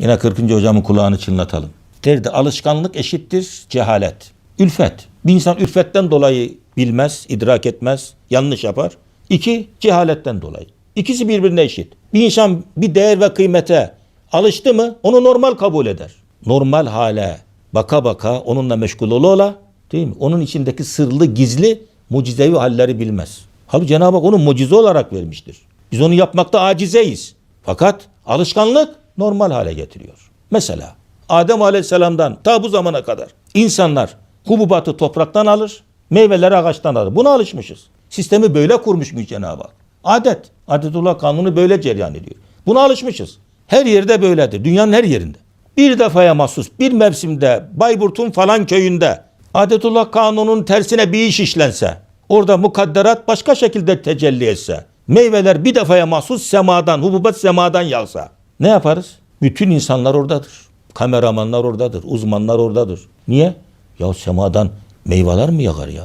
Yine 40. hocamın kulağını çınlatalım. Derdi alışkanlık eşittir cehalet. Ülfet. Bir insan ülfetten dolayı bilmez, idrak etmez, yanlış yapar. İki, cehaletten dolayı. İkisi birbirine eşit. Bir insan bir değer ve kıymete alıştı mı onu normal kabul eder. Normal hale baka baka onunla meşgul ola ola değil mi? Onun içindeki sırlı, gizli, mucizevi halleri bilmez. Halbuki Cenab-ı Hak onu mucize olarak vermiştir. Biz onu yapmakta acizeyiz. Fakat alışkanlık normal hale getiriyor. Mesela Adem Aleyhisselam'dan ta bu zamana kadar insanlar hububatı topraktan alır, meyveleri ağaçtan alır. Buna alışmışız. Sistemi böyle kurmuş Cenab-ı Hak. Adet. Adetullah kanunu böyle cereyan ediyor. Buna alışmışız. Her yerde böyledir. Dünyanın her yerinde. Bir defaya mahsus bir mevsimde Bayburt'un falan köyünde Adetullah kanunun tersine bir iş işlense, orada mukadderat başka şekilde tecelli etse, meyveler bir defaya mahsus semadan, hububat semadan yağsa ne yaparız? Bütün insanlar oradadır. Kameramanlar oradadır, uzmanlar oradadır. Niye? Ya semadan meyveler mi yağar ya?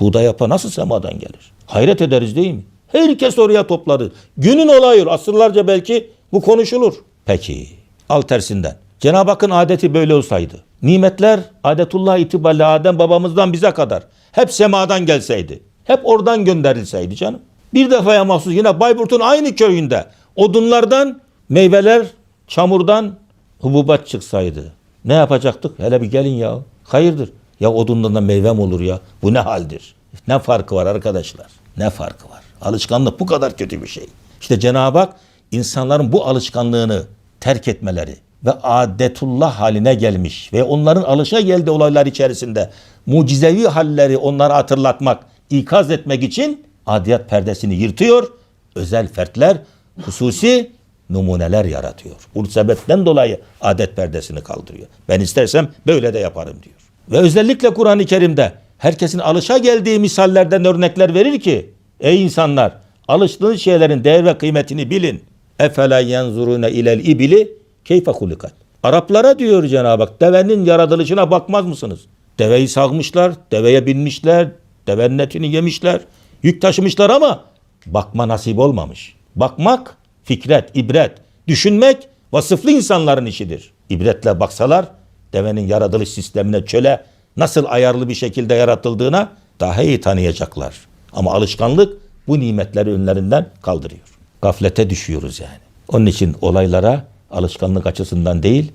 Buğday yapa nasıl semadan gelir? Hayret ederiz değil mi? Herkes oraya topladı. Günün olayı asırlarca belki bu konuşulur. Peki al tersinden. Cenab-ı Hakk'ın adeti böyle olsaydı. Nimetler adetullah itibariyle Adem babamızdan bize kadar hep semadan gelseydi. Hep oradan gönderilseydi canım. Bir defaya mahsus yine Bayburt'un aynı köyünde odunlardan meyveler çamurdan hububat çıksaydı. Ne yapacaktık? Hele bir gelin ya. Hayırdır? Ya odundan da meyve mi olur ya? Bu ne haldir? Ne farkı var arkadaşlar? Ne farkı var? Alışkanlık bu kadar kötü bir şey. İşte Cenab-ı Hak insanların bu alışkanlığını terk etmeleri ve adetullah haline gelmiş ve onların alışa geldiği olaylar içerisinde mucizevi halleri onlara hatırlatmak, ikaz etmek için adiyat perdesini yırtıyor. Özel fertler, hususi numuneler yaratıyor. Bu sebepten dolayı adet perdesini kaldırıyor. Ben istersem böyle de yaparım diyor. Ve özellikle Kur'an-ı Kerim'de herkesin alışa geldiği misallerden örnekler verir ki ey insanlar alıştığınız şeylerin değer ve kıymetini bilin. Efela yenzurune ilel ibili keyfe hulikat. Araplara diyor Cenab-ı Hak devenin yaratılışına bakmaz mısınız? Deveyi sağmışlar, deveye binmişler, devenin etini yemişler, yük taşımışlar ama bakma nasip olmamış. Bakmak fikret, ibret, düşünmek vasıflı insanların işidir. İbretle baksalar devenin yaratılış sistemine çöle nasıl ayarlı bir şekilde yaratıldığına daha iyi tanıyacaklar. Ama alışkanlık bu nimetleri önlerinden kaldırıyor. Gaflete düşüyoruz yani. Onun için olaylara alışkanlık açısından değil,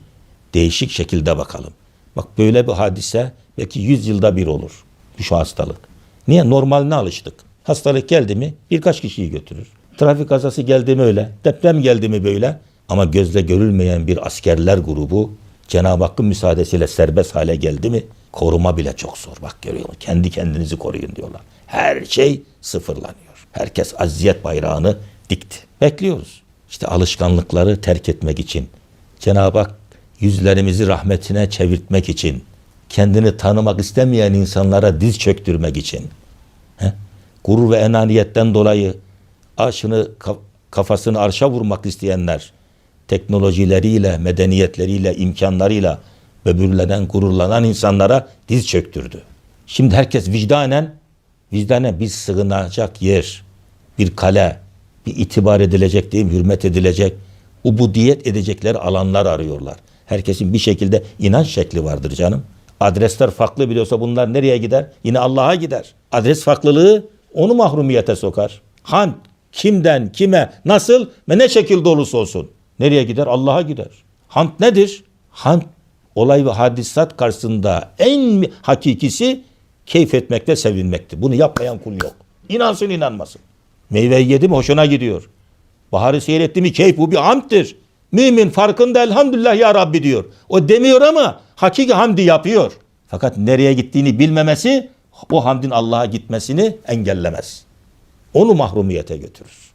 değişik şekilde bakalım. Bak böyle bir hadise belki 100 yılda bir olur. Şu hastalık. Niye? Normaline alıştık. Hastalık geldi mi birkaç kişiyi götürür. Trafik kazası geldi mi öyle. Deprem geldi mi böyle. Ama gözle görülmeyen bir askerler grubu Cenab-ı Hakk'ın müsaadesiyle serbest hale geldi mi koruma bile çok zor. Bak görüyor musun? Kendi kendinizi koruyun diyorlar. Her şey sıfırlanıyor. Herkes aziyet bayrağını dikti. Bekliyoruz. İşte alışkanlıkları terk etmek için. Cenab-ı Hak yüzlerimizi rahmetine çevirtmek için. Kendini tanımak istemeyen insanlara diz çöktürmek için. He? Gurur ve enaniyetten dolayı aşını kafasını arşa vurmak isteyenler teknolojileriyle, medeniyetleriyle, imkanlarıyla böbürlenen, gururlanan insanlara diz çöktürdü. Şimdi herkes vicdanen, vicdanen bir sığınacak yer, bir kale, bir itibar edilecek değil hürmet edilecek, ubudiyet edecekler alanlar arıyorlar. Herkesin bir şekilde inanç şekli vardır canım. Adresler farklı biliyorsa bunlar nereye gider? Yine Allah'a gider. Adres farklılığı onu mahrumiyete sokar. Han kimden, kime, nasıl ve ne şekilde olursa olsun. Nereye gider? Allah'a gider. Hamd nedir? Hamd olay ve hadisat karşısında en hakikisi keyif etmekte sevinmektir. Bunu yapmayan kul yok. İnansın inanmasın. Meyveyi yedi mi hoşuna gidiyor. Baharı seyretti mi keyif bu bir hamdtir. Mümin farkında elhamdülillah ya Rabbi diyor. O demiyor ama hakiki hamdi yapıyor. Fakat nereye gittiğini bilmemesi o hamdin Allah'a gitmesini engellemez. Onu mahrumiyete götürür.